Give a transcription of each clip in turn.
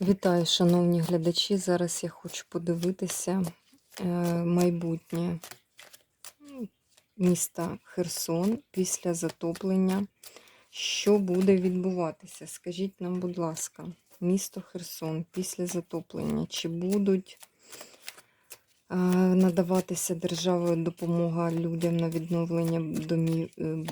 Вітаю, шановні глядачі. Зараз я хочу подивитися е, майбутнє міста Херсон після затоплення. Що буде відбуватися? Скажіть нам, будь ласка, місто Херсон після затоплення. Чи будуть надаватися державою допомога людям на відновлення домів, е,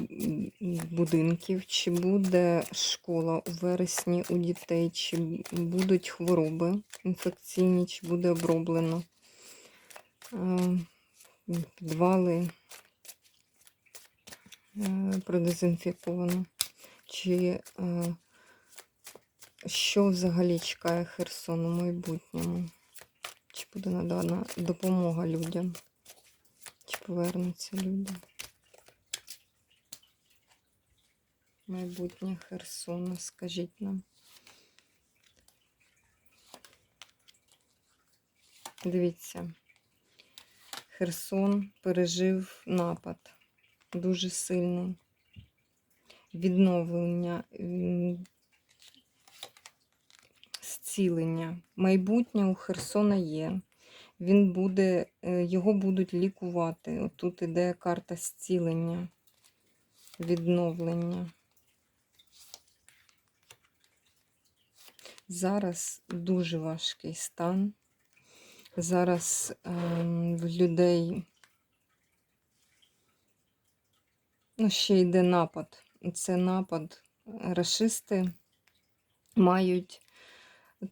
будинків, чи буде школа у вересні у дітей, чи будуть хвороби інфекційні, чи буде оброблено е, підвали е, продезінфіковано, чи е, що взагалі чекає Херсон у майбутньому? Чи буде надана допомога людям? Чи повернуться люди? Майбутнє Херсона, скажіть нам. Дивіться, Херсон пережив напад дуже сильний. Відновлення, зцілення. Майбутнє у Херсона є. Він буде, е, його будуть лікувати. Отут іде карта зцілення, відновлення. Зараз дуже важкий стан. Зараз ем, в людей ну, ще йде напад. Це напад. Рашисти мають.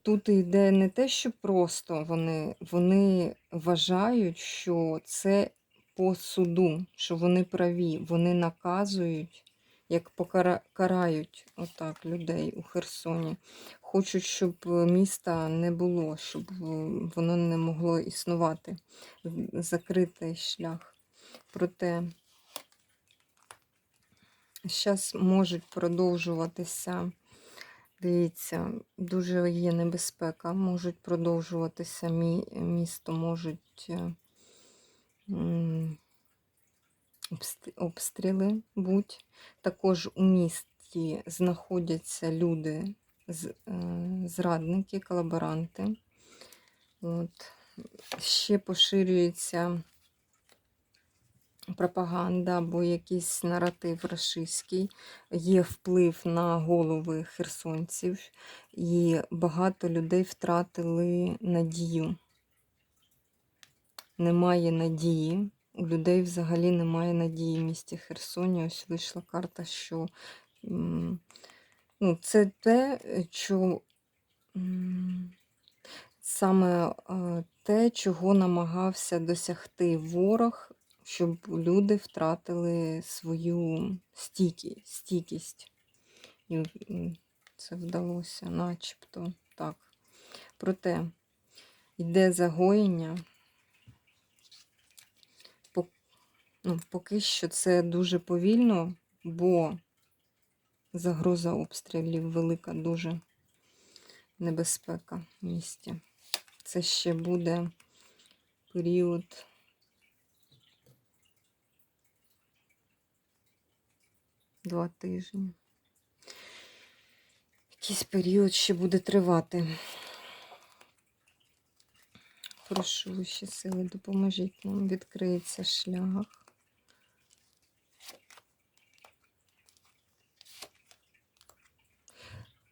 Тут йде не те, що просто вони, вони вважають, що це по суду, що вони праві, вони наказують, як покара... карають отак людей у Херсоні. Хочуть, щоб міста не було, щоб воно не могло існувати. Закритий шлях. Проте зараз можуть продовжуватися. Дивіться, дуже є небезпека. Можуть продовжуватися мі... місто, можуть е, обстріли будь. Також у місті знаходяться люди, е, зрадники, колаборанти. От. Ще поширюється пропаганда або якийсь наратив рашистський, є вплив на голови херсонців, і багато людей втратили надію. Немає надії. У людей взагалі немає надії в місті Херсоні. Ось вийшла карта, що ну, це те, що саме е, те, чого намагався досягти ворог, щоб люди втратили свою стійкі, стійкість. І це вдалося, начебто так. Проте йде загоєння. Ну, поки що це дуже повільно, бо загроза обстрілів велика, дуже небезпека в місті. Це ще буде період. Два тижні. Якийсь період ще буде тривати. Прошу вищі сили, допоможіть нам, відкриється шлях.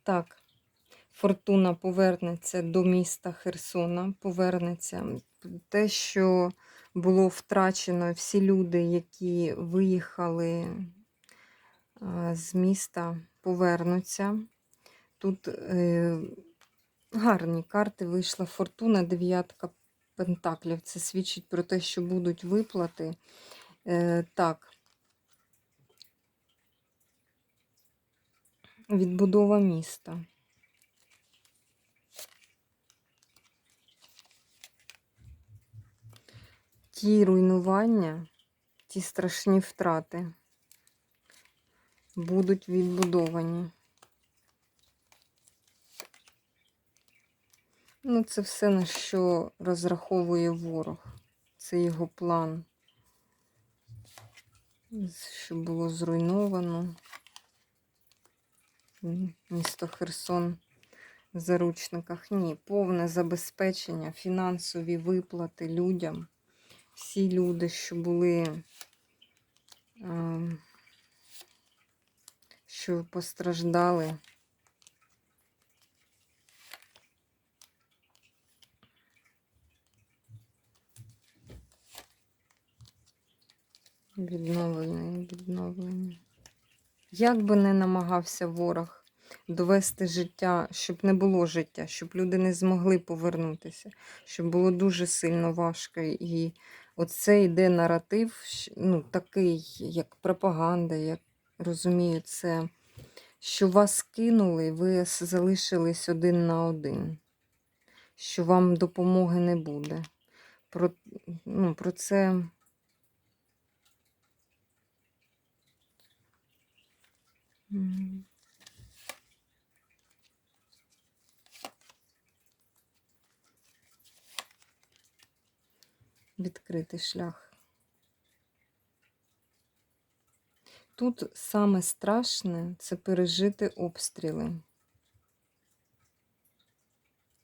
Так, фортуна повернеться до міста Херсона, повернеться те, що було втрачено, всі люди, які виїхали з міста, повернуться. Тут е, гарні карти вийшла фортуна, дев'ятка пентаклів. Це свідчить про те, що будуть виплати. Е, так. Відбудова міста. Ті руйнування, ті страшні втрати будуть відбудовані. Ну, це все, на що розраховує ворог. Це його план, що було зруйновано. Місто Херсон в заручниках. Ні, повне забезпечення, фінансові виплати людям. Всі люди, що були, е, що постраждали. Відновлення, відновлення. Як би не намагався ворог довести життя, щоб не було життя, щоб люди не змогли повернутися, щоб було дуже сильно важко. І оце йде наратив, ну, такий, як пропаганда, як розумію, це, що вас кинули, ви залишились один на один, що вам допомоги не буде. Про, ну, про це. Відкритий шлях. Тут саме страшне це пережити обстріли.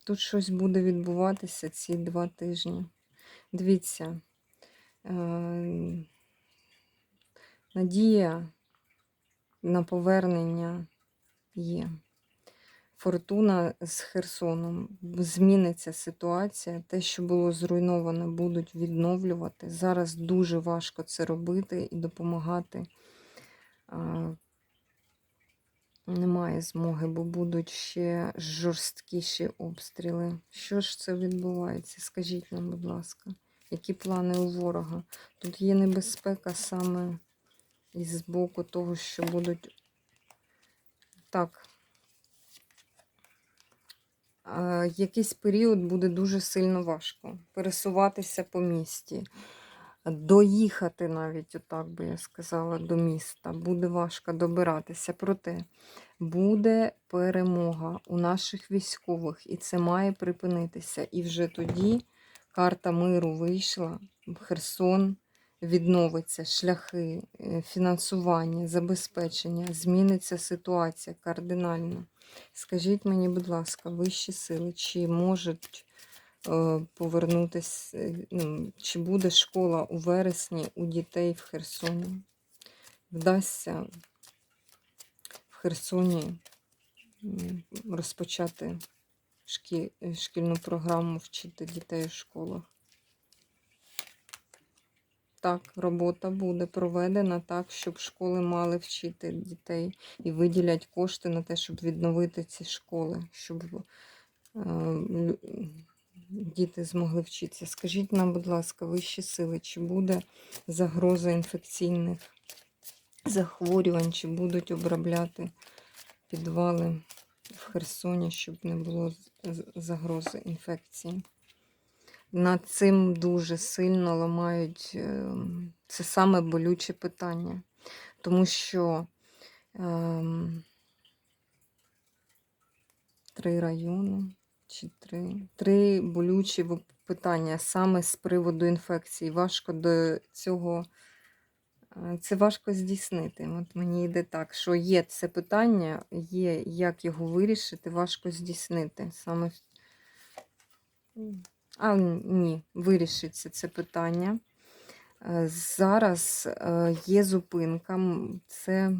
Тут щось буде відбуватися ці два тижні. Дивіться, е, надія на повернення є. Фортуна з Херсоном. Зміниться ситуація. Те, що було зруйновано, будуть відновлювати. Зараз дуже важко це робити і допомагати. Немає змоги, бо будуть ще жорсткіші обстріли. Що ж це відбувається? Скажіть нам, будь ласка, які плани у ворога? Тут є небезпека саме із боку того, що будуть так. Якийсь період буде дуже сильно важко пересуватися по місті, доїхати навіть, отак би я сказала, до міста. Буде важко добиратися. Проте буде перемога у наших військових, і це має припинитися. І вже тоді карта миру вийшла, Херсон відновиться, шляхи, е, фінансування, забезпечення, зміниться ситуація кардинально. Скажіть мені, будь ласка, вищі сили, чи можуть повернутися, е, ну, чи буде школа у вересні у дітей в Херсоні? Вдасться в Херсоні розпочати шкі, е, шкільну програму, вчити дітей у школах? Так, робота буде проведена так, щоб школи мали вчити дітей і виділять кошти на те, щоб відновити ці школи, щоб е, діти змогли вчитися. Скажіть нам, будь ласка, вищі сили, чи буде загроза інфекційних захворювань, чи будуть обробляти підвали в Херсоні, щоб не було загрози інфекції? Над цим дуже сильно ламають. ем, Це саме болюче питання. Тому що ем, три райони чи три, три болючі питання саме з приводу інфекції. Важко до цього. е, Це важко здійснити. От мені йде так, що є це питання, є як його вирішити, важко здійснити. Саме а ні, вирішиться це питання. Е, Зараз е, є зупинка. Це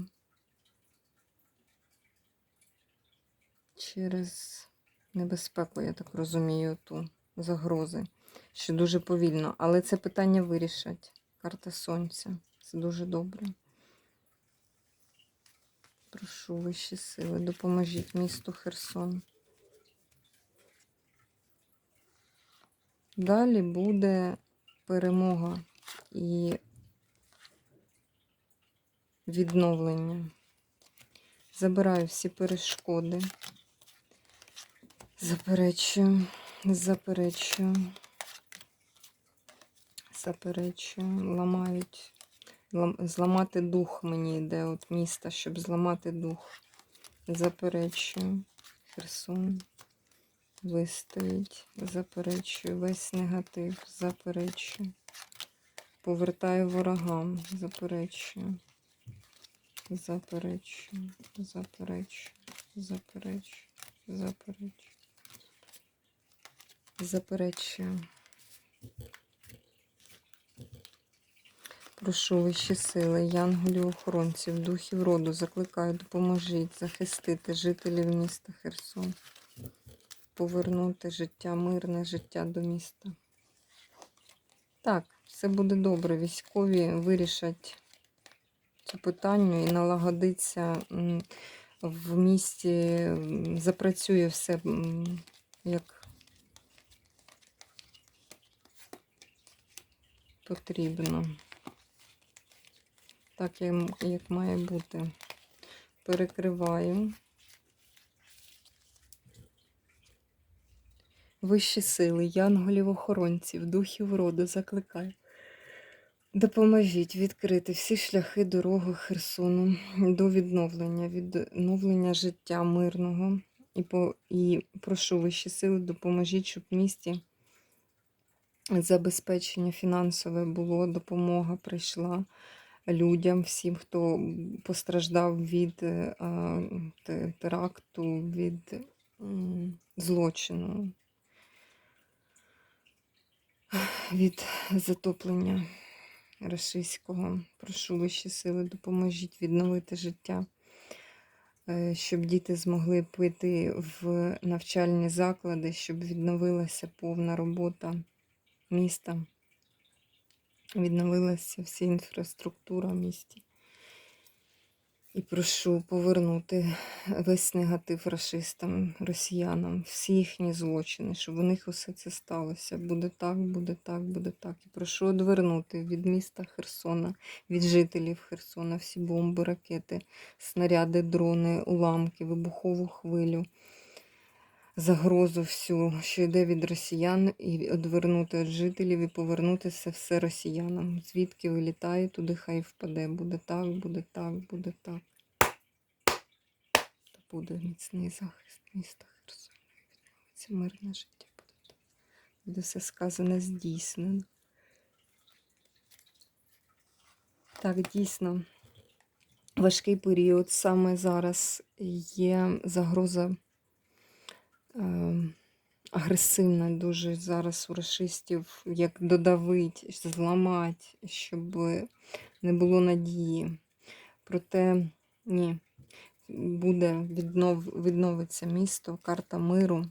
через небезпеку, я так розумію, ту загрози, що дуже повільно. Але це питання вирішать. Карта Сонця. Це дуже добре. Прошу вищі сили, допоможіть місту Херсон. Далі буде перемога і відновлення. Забираю всі перешкоди. Заперечую, заперечую, заперечую, ламають. Зламати дух мені йде от міста, щоб зламати дух. Заперечую. Херсон. Вистоїть, заперечую весь негатив, заперечую. Повертаю ворогам, заперечую. Заперечую, заперечую, заперечую, Заперечую. Заперечую. Прошу вищі сили, янголів, охоронців, духів роду, закликаю, допоможіть захистити жителів міста Херсон, повернути життя, мирне життя до міста. Так, все буде добре. Військові вирішать це питання і налагодиться в місті, запрацює все як потрібно. Так, як, має бути. Перекриваю. Вищі сили, янголів-охоронців, духів роду закликаю. Допоможіть відкрити всі шляхи дороги Херсону до відновлення, відновлення життя мирного. І, по, і прошу вищі сили, допоможіть, щоб в місті забезпечення фінансове було, допомога прийшла людям, всім, хто постраждав від е, теракту, від злочину, від затоплення рашистського. Прошу вищі сили, допоможіть відновити життя, е, щоб діти змогли піти в навчальні заклади, щоб відновилася повна робота міста, відновилася вся інфраструктура в місті. І прошу повернути весь негатив рашистам, росіянам, всі їхні злочини, щоб у них усе це сталося. Буде так, буде так, буде так. І прошу одвернути від міста Херсона, від жителів Херсона всі бомби, ракети, снаряди, дрони, уламки, вибухову хвилю, загрозу всю, що йде від росіян, і одвернути від жителів і повернутися все росіянам. Звідки вилітає, туди хай впаде. Буде так, буде так, буде так. Та буде міцний захист міста Херсона. Відновиться мирне життя буде. так. Буде все сказане здійснено. Так, дійсно, важкий період. Саме зараз є загроза агресивна дуже зараз у расистів, як додавить, зламать, щоб не було надії. Проте ні, буде віднов, відновиться місто, карта миру.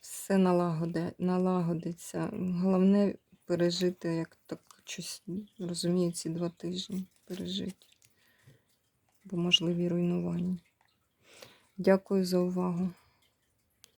Все налагоди, налагодиться. Головне пережити, як так щось розумію, ці два тижні пережити. Бо можливі руйнування. Дякую за увагу.